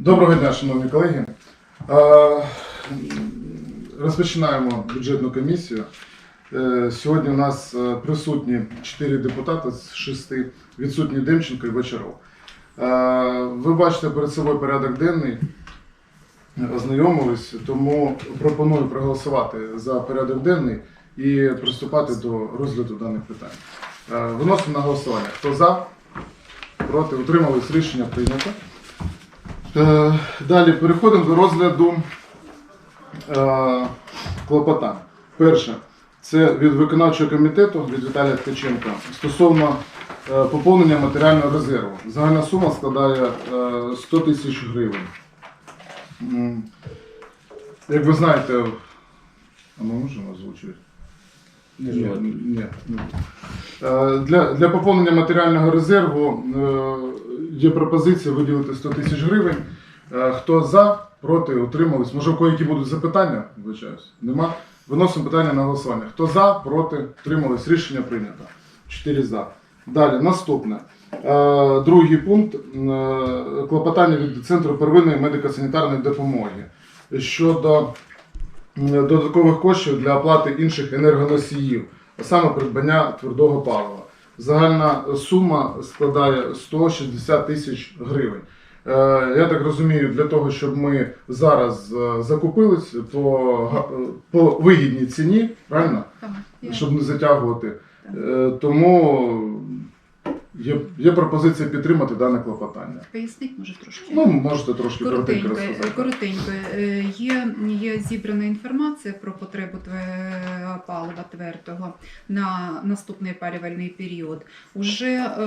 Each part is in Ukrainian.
Доброго дня, шановні колеги. Е, Розпочинаємо бюджетну комісію. Е, Сьогодні у нас е, присутні 4 депутати з 6, відсутні Демченко і Бочаров. Ви бачите перед собою порядок денний, ознайомились, тому пропоную проголосувати за порядок денний і приступати до розгляду даних питань. Виносимо на голосування. Хто за? Проти? Утримались? Рішення прийнято. Е, Далі переходимо до розгляду е, клопотань. Перше, це від виконавчого комітету від Віталія Ткаченка стосовно е, поповнення матеріального резерву. Загальна сума складає е, 100 тисяч гривень. Як ви знаєте, а ми можемо озвучувати? Не Ні, ні, ні. Е, Для, для поповнення матеріального резерву е, є пропозиція виділити 100 тисяч гривень. Е, Хто за, проти, утримались? Може, у кого які будуть запитання? Вибачаюсь. Нема. Виносимо питання на голосування. Хто за, проти, утримались? Рішення прийнято. 4 за. Далі, наступне. Другий пункт. Клопотання від Центру первинної медико-санітарної допомоги щодо додаткових коштів для оплати інших енергоносіїв, а саме придбання твердого палива. Загальна сума складає 160 тисяч гривень. Е, Я так розумію, для того, щоб ми зараз е, закупились по, е, по вигідній ціні, правильно? Щоб не затягувати. Тому є, є пропозиція підтримати дане клопотання. Поясніть, може трошки. Ну, можете трошки коротенько Коротенько, розказати. коротенько. Е, Є, є зібрана інформація про потребу палива твердого на наступний опалювальний період. Уже е,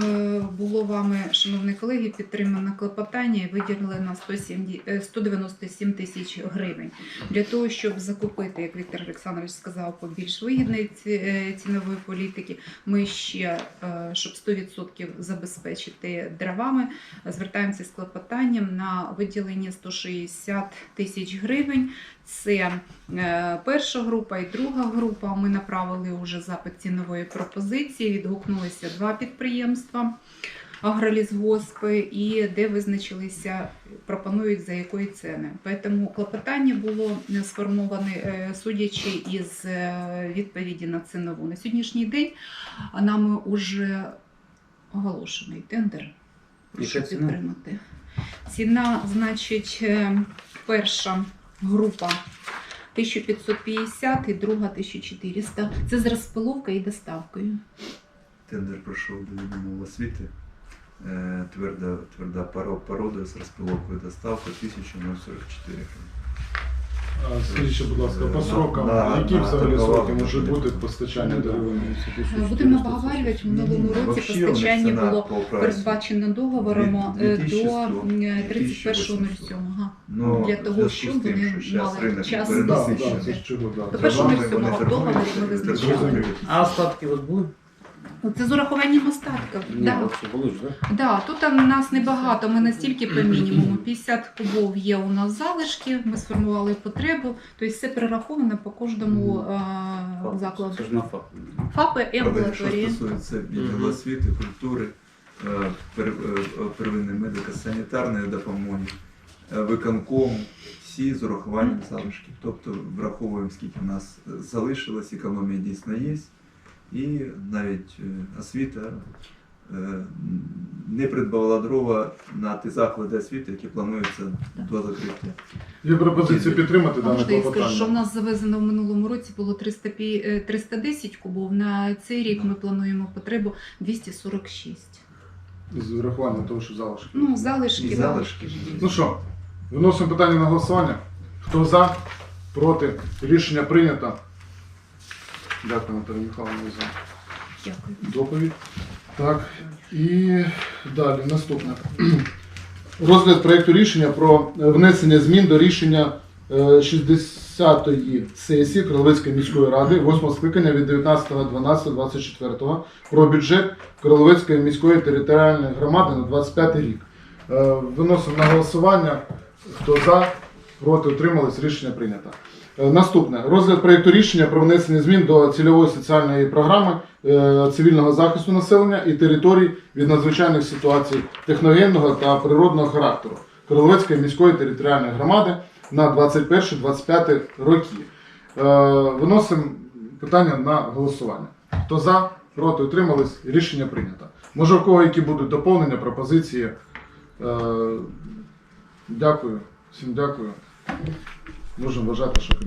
було вами, шановні колеги, підтримано клопотання і виділено 170 е, 197 тисяч гривень для того, щоб закупити, як Віктор Олександрович сказав, по більш вигідної ці- е, цінової політики. Ми ще, е, щоб 100% забезпечити дровами, звертаємося з клопотанням на виділення 160 тисяч гривень. Це е, перша група і друга група. Ми направили вже запит цінової пропозиції. Відгукнулися два підприємства. Агролісгоспи і де визначилися, пропонують за якої ціни. Тому клопотання було сформоване, е, судячи із е, відповіді на цінову. На сьогоднішній день нами вже оголошений тендер. Прошу підтримати. Ціна, значить, е, перша група 1550 і друга 1400. Це з розпиловкою і доставкою. Тендер пройшов до відомого освіти. Е, Тверда, тверда порода з розпиловкою доставкою 1044 гривень. Скажіть, ще, будь ласка, по срокам, на- які взагалі сроки будівля. бути постачання Ну, да. деревини? Будемо обговорювати в минулому році Вообще у них постачання ціна було по прайсу. передбачено договором е, 2100, до 31.07. Ну, для в того, зв'язку щоб з тим, вони що мали ринок час Так, так, перенасичений. це ж чого, да. До Це першого вам- Вони 07 торгують, договорі ми визначали. А остатки от були? Це з урахуванням остатків. Ні, Да. вообще були ж, да? Да, тут у нас небагато, ми настільки по мінімуму. 50 кубов є у нас залишки, ми сформували потребу, тобто все перераховано по кожному е, закладу. Це ж на факт. ФАПи і Але що амбулаторії. стосується відділу освіти, культури, е, пер- е, первинної медико-санітарної допомоги, е, виконкому, всі з урахуванням залишків. Тобто враховуємо, скільки в нас залишилось, економія дійсно є. І навіть е, освіта е, не придбавала дрова на ті заклади освіти, які плануються до закриття. Є пропозиція підтримати дане Можна я скажу, що в нас завезено в минулому році було 300, е, 310 кубов. На цей рік ми плануємо потребу 246. З врахуванням того, що залишки. Ну, залишки. І залишки. Ну що, виносимо питання на голосування. Хто за, проти, рішення прийнято. Дякую, Наталія Михайловна, за Дякую. доповідь. Так, і далі наступне. Розгляд проєкту рішення про внесення змін до рішення е, 60-ї сесії Кроловецької міської ради 8 скликання від 19.12.24 про бюджет Кроловецької міської територіальної громади на 25 рік. Е, Виносимо на голосування. Хто за, проти, утримались, рішення прийнято. Е, Наступне розгляд проєкту рішення про внесення змін до цільової соціальної програми е, цивільного захисту населення і територій від надзвичайних ситуацій техногенного та природного характеру Криловецької міської територіальної громади на 21-25 роки. Е, Виносимо питання на голосування. Хто за, проти, утримались, рішення прийнято. Може, у кого які будуть доповнення, пропозиції? Дякую. Всім дякую. Можемо вважати, що